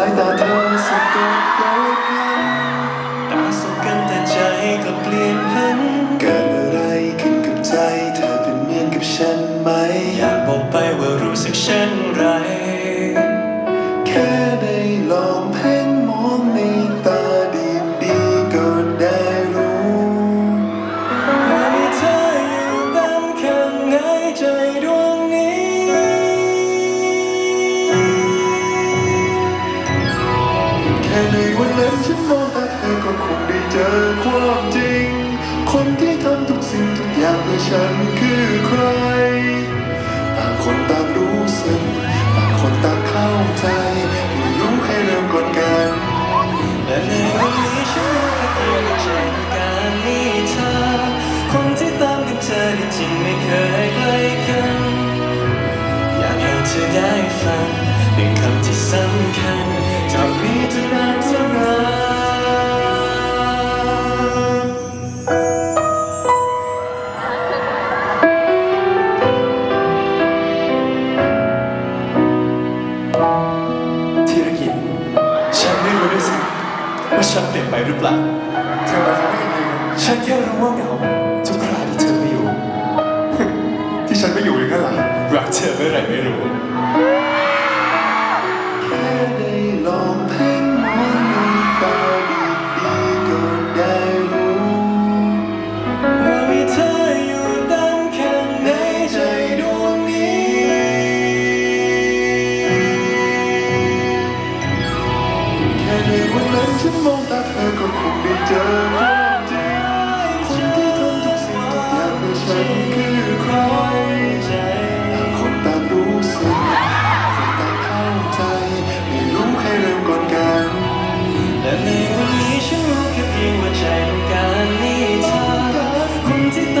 ายตาเธอสะกดโดยพลันตาสบกันแต่ใจก็เปลี่ยนพันเกิดอะไรขึ้นกับใจเธอเป็นเหมือนกับฉันไหม อยากบอกไปว่ารู้สึกเช่นไร เจอความจริง คนที่ทำทุกสิ่งทุกอย่างเพื่อฉันคือใคร รู้ด้วยซ้ำว่าฉันเปลี่ยนไปหรือเปล่า เธอมาทำได้ยังไงฉันแค่รู้ว่าเหงาทุกคราที่เธอไม่อยู่ ที่ฉันไม่อยู่อย่างนั้นเหรอรักเธอเมื่อไหร่ไม่รู้ ในวันนั้นฉันมองตาเธอก็คงได้เจอความจริงคนที่ทำทุกสิ่งทุกอย่างเพื่อฉันคือใครต่างคนต่างรู้สึกคนต่างเข้าใจ ไม่รู้ใครเริ่มก่อนกันและในวันนี้ฉันรู้แค่เพียงว่าใจต้องการมีเธอคนที่ต